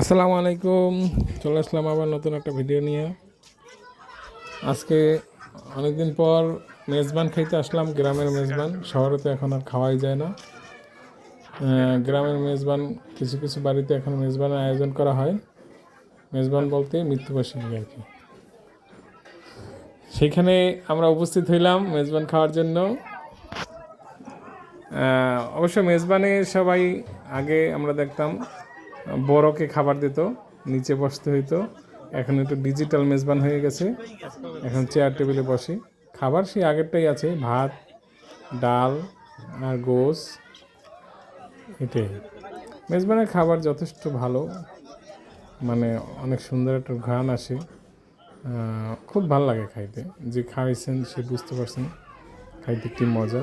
আসসালামু আলাইকুম। চলে আসলাম আবার নতুন একটা ভিডিও নিয়ে। আজকে অনেকদিন পর মেজবান খাইতে আসলাম, গ্রামের মেজবান। শহরে তো এখন আর খাওয়াই যায় না। গ্রামের মেজবান, কিছু কিছু বাড়িতে এখন মেজবানের আয়োজন করা হয়। মেজবান বলতে মৃত্যুবার্ষিকী আর কি। সেইখানে আমরা উপস্থিত হইলাম মেজবান খাওয়ার জন্য। অবশ্য মেজবানে সবাই আগে আমরা দেখতাম বড়কে খাবার দিত, নিচে বসতে হইতো। এখন একটু ডিজিটাল মেজবান হয়ে গেছে। এখন চেয়ার টেবিলে বসে। খাবার সেই আগেরটাই আছে, ভাত, ডাল আর গোস। এটাই। মেজবানের খাবার যথেষ্ট ভালো। মানে অনেক সুন্দর একটা ঘ্রাণ আসে। খুব ভালো লাগে খাইতে। যে খাইছেন সে বুঝতে পারছেন। খাইতে কি মজা।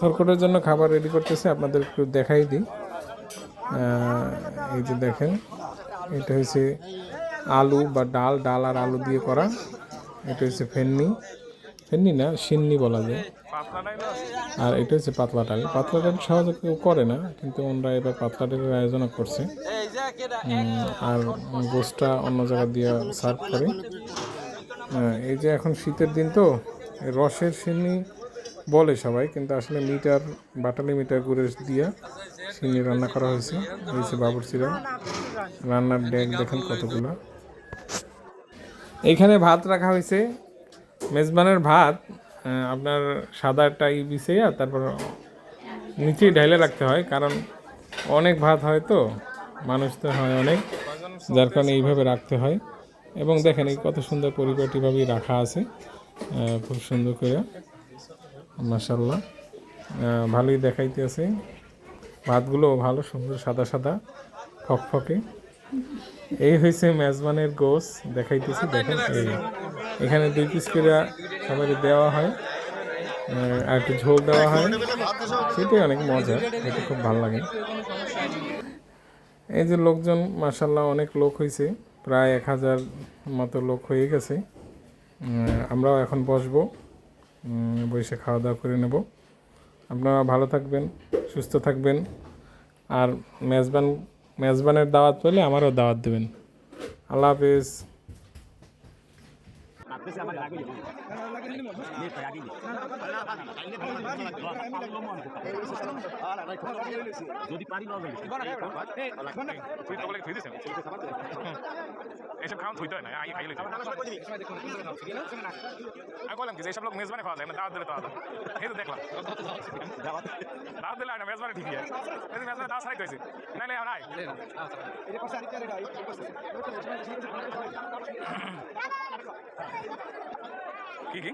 তরকটের জন্য খাবার রেডি করতেছে আপনাদের একটু দেখাই দিই। এই যে দেখেন, এটা হচ্ছে আলু বা ডাল ডাল আর আলু দিয়ে করা। এটা হচ্ছে ফেননি। ফেননি না, সিন্নি বলা যায়। আর এটা হচ্ছে পাতলা ডাল। পাতলা ডাল সহজে কেউ করে না, কিন্তু ওনারা এবার পাতলা ডালের আয়োজন করছে। আর গোসটা অন্য জায়গা দিয়ে সার্ভ করে। এই যে এখন শীতের দিন তো, রসের সিন্নি বলে সবাই, কিন্তু আসলে মিটার, বাটালি মিটার গুড়ের দিয়ে সিন্নি রান্না করা হয়েছে। হয়েছে বাবুরচিরা রান্নার ডেক দেখেন কতগুলো। এইখানে ভাত রাখা হয়েছে, মেজবানের ভাত আপনার সাদা টাই বিছিয়ে, তারপর নিচেই ঢাইলে রাখতে হয়, কারণ অনেক ভাত হয় তো, মানুষ তো হয় অনেক, যার কারণে এইভাবে রাখতে হয়। এবং দেখেন এই কত সুন্দর পরিপাটিভাবেই রাখা আছে খুব সুন্দর করে। মাসাল্লাহ ভালোই দেখাইতে আছে। ভাতগুলো ভালো সুন্দর সাদা সাদা, ফকফকে। এই হয়েছে মেজবানের গোস, দেখাইতেছি, দেখেন। এখানে দুই পিস করে সবাই দেওয়া হয়। আর একটু ঝোল দেওয়া হয়। সেটাই অনেক মজা এটা খুব ভালো লাগে। এই যে লোকজন মাসাল্লাহ অনেক লোক হয়েছে প্রায় এক হাজার মতো লোক হয়ে গেছে। আমরাও এখন বসবো। বসে খাওয়া দাওয়া করে নেব। আপনারা ভালো থাকবেন, সুস্থ থাকবেন। আর মেজবান, মেজবানের দাওয়াত পেলে আমারও দাওয়াত দেবেন। আল্লাহ হাফিজ। যদি পারি না তুই তো এসব থুইতে হয় না আগে খাইলে আমি বললাম কি যে এইসব লোক মেজবানে খাওয়া যায় না দাওয়াত দিলে তো আলাদা এই তো দেখলাম। দাওয়াত দিলে না মেজবানে ঠিকই আছে। দাওয়াত হয়েছে নাইলে নাই কি কি?